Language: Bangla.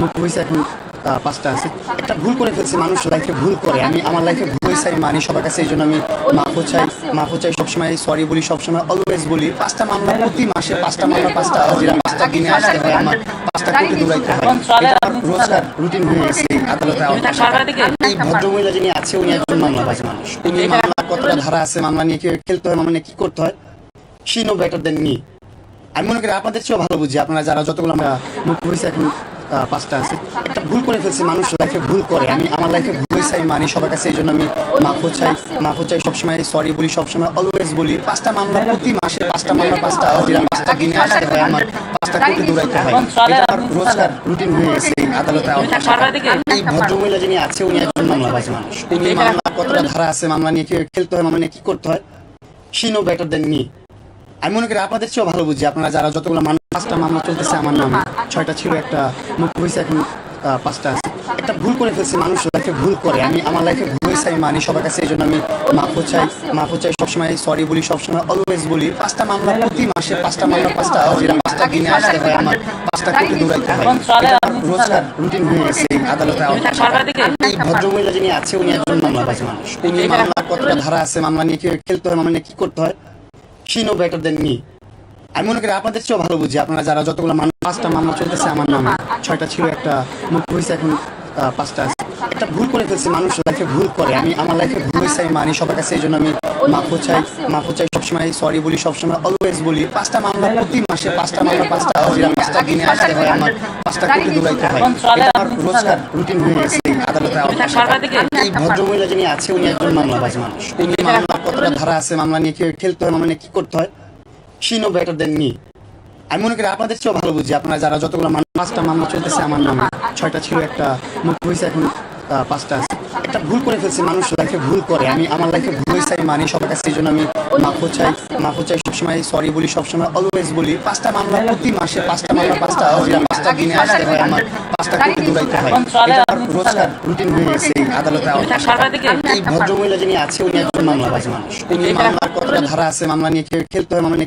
মুখ হয়েছে এখন পাঁচটা আছে। একটা ভুল করে ফেলছি মানুষ লাইফে ভুল করে। আমি আমার লাইফে ভুল হয়েছে আমি মানি সবার কাছে এই জন্য আমি মাফও চাই মাফও চাই সবসময় সরি বলি সবসময় অলওয়েজ বলি। পাঁচটা মামলা প্রতি মাসে পাঁচটা মামলা পাঁচটা হাজিরা পাঁচটা দিনে আসতে হয় আমার পাঁচটা কোটি দৌড়াইতে হয়। আমার রোজগার রুটিন হয়ে গেছে আদালতে এই ভদ্রমহিলা যিনি আছে উনি একজন মামলাবাজ মানুষ। উনি মামলা কতটা ধারা আছে মামলা নিয়ে খেলতে হয় মামলা নিয়ে কি করতে হয় see no better than me আমি মনে করি আপনাদের চেয়েও ভালো বুঝি। আপনারা যারা যতগুলো আমরা মুখ হয়েছে এখন পাঁচটা আছে। ভুল করে ফেলছি, মানুষ লাইফে ভুল করে। আমি আমার লাইফে ভুল আমি মানি সবার কাছে এই জন্য আমি মাফও চাই মাফও চাই, সবসময় সরি বলি, সবসময় অলওয়েজ বলি। পাঁচটা মামলা প্রতি মাসে, পাঁচটা মামলা, পাঁচটা হাজিরা পাঁচটা দিনে আসতে হয় আমার পাঁচটা কোটি দৌড়াইতে হয়। এটা আমার রোজগার রুটিন হয়ে গেছে আদালতে এই ভদ্রমহিলা যিনি আছে, উনি একজন মামলাবাজ মানুষ। উনি মামলা কতটা ধারা আছে, মামলা নিয়ে খেলতে হয়, মামলা নিয়ে কি করতে হয় see no better than me আমি মনে করি আপনাদের চেয়েও ভালো বুঝি, আপনারা যারা যতগুলো মানুষ পাঁচটা মামলা চলতেছে আমার নামে। ছয়টা ছিল একটা মুখ হয়েছে এখন পাঁচটা আছে। একটা ভুল করে ফেলছি মানুষ লাইফে ভুল করে। আমি আমার লাইফে ভুল হয়েছে আমি মানি সবার কাছে এই জন্য আমি মাফও চাই মাফও চাই সবসময় সরি বলি সবসময় অলওয়েজ বলি। পাঁচটা মামলা প্রতি মাসে পাঁচটা মামলা পাঁচটা হাজিরা পাঁচটা দিনে আসতে হয় আমার পাঁচটা কোটি দৌড়াইতে হয়। রোজগার রুটিন হয়ে গেছে এই আদালতে এই ভদ্রমহিলা যিনি আছে উনি একজন মামলাবাজ মানুষ। উনি মামলা কতটা ধারা আছে মামলা নিয়ে কি খেলতে হয় মামলা নিয়ে কি করতে হয়? See no better than me আমি মনে করি আপনাদের চেয়েও ভালো বুঝি। আপনারা যারা যতগুলো মানুষ পাঁচটা মামলা চলতেছে, আমার নামে। ছয়টা ছিল, একটা মুখ হয়েছে এখন পাঁচটা আছে। একটা ভুল করে ফেলছি, মানুষ লাইফে ভুল করে। আমি আমার লাইফে ভুল হয়েছে আমি মানি সবার কাছে এই জন্য আমি মাফও চাই মাফও চাই সবসময় সরি বলি সবসময় অলওয়েজ বলি। পাঁচটা মামলা প্রতি মাসে, পাঁচটা মামলা, পাঁচটা পাঁচটা দিনে আসতে হয় আমার, পাঁচটা কোটি দৌড়াইতে হয়। আমার রোজগার রুটিন হয়ে গেছে আদালতে এই ভদ্রমহিলা যিনি আছে, উনি একজন মামলাবাজ মানুষ। উনি মামলা কতটা ধারা আছে, মামলা নিয়ে খেলতে হয়, মামলা নিয়ে কি করতে হয়? See no better than me আমি মনে করি আপনাদের চেয়েও ভালো বুঝি। আপনারা যারা যতগুলো পাঁচটা মামলা চলতেছে, আমার নামে। ছয়টা ছিল, একটা মুখ হয়েছে, এখন পাঁচটা আছে। একটা ভুল করে ফেলছি, মানুষ লাইফে ভুল করে। আমি আমার লাইফে ভুল হয়েছে, আমি মানি সবার কাছে, এই জন্য আমি মাফও চাই মাফও চাই, সবসময় সরি বলি, সবসময় অলওয়েজ বলি। পাঁচটা মামলা প্রতি মাসে, পাঁচটা মামলা, পাঁচটা পাঁচটা দিনে আসতে হয়, আমার পাঁচটা কোটি দৌড়াইতে হয়। এটা রোজগার রুটিন হয়ে গেছে, এই আদালতে এই ভদ্রমহিলা যিনি আছে, উনি একজন মামলাবাজ মানুষ। উনি মামলা কতটা ধারা আছে, মামলা নিয়ে খেলতে হয়, মামলা নিয়ে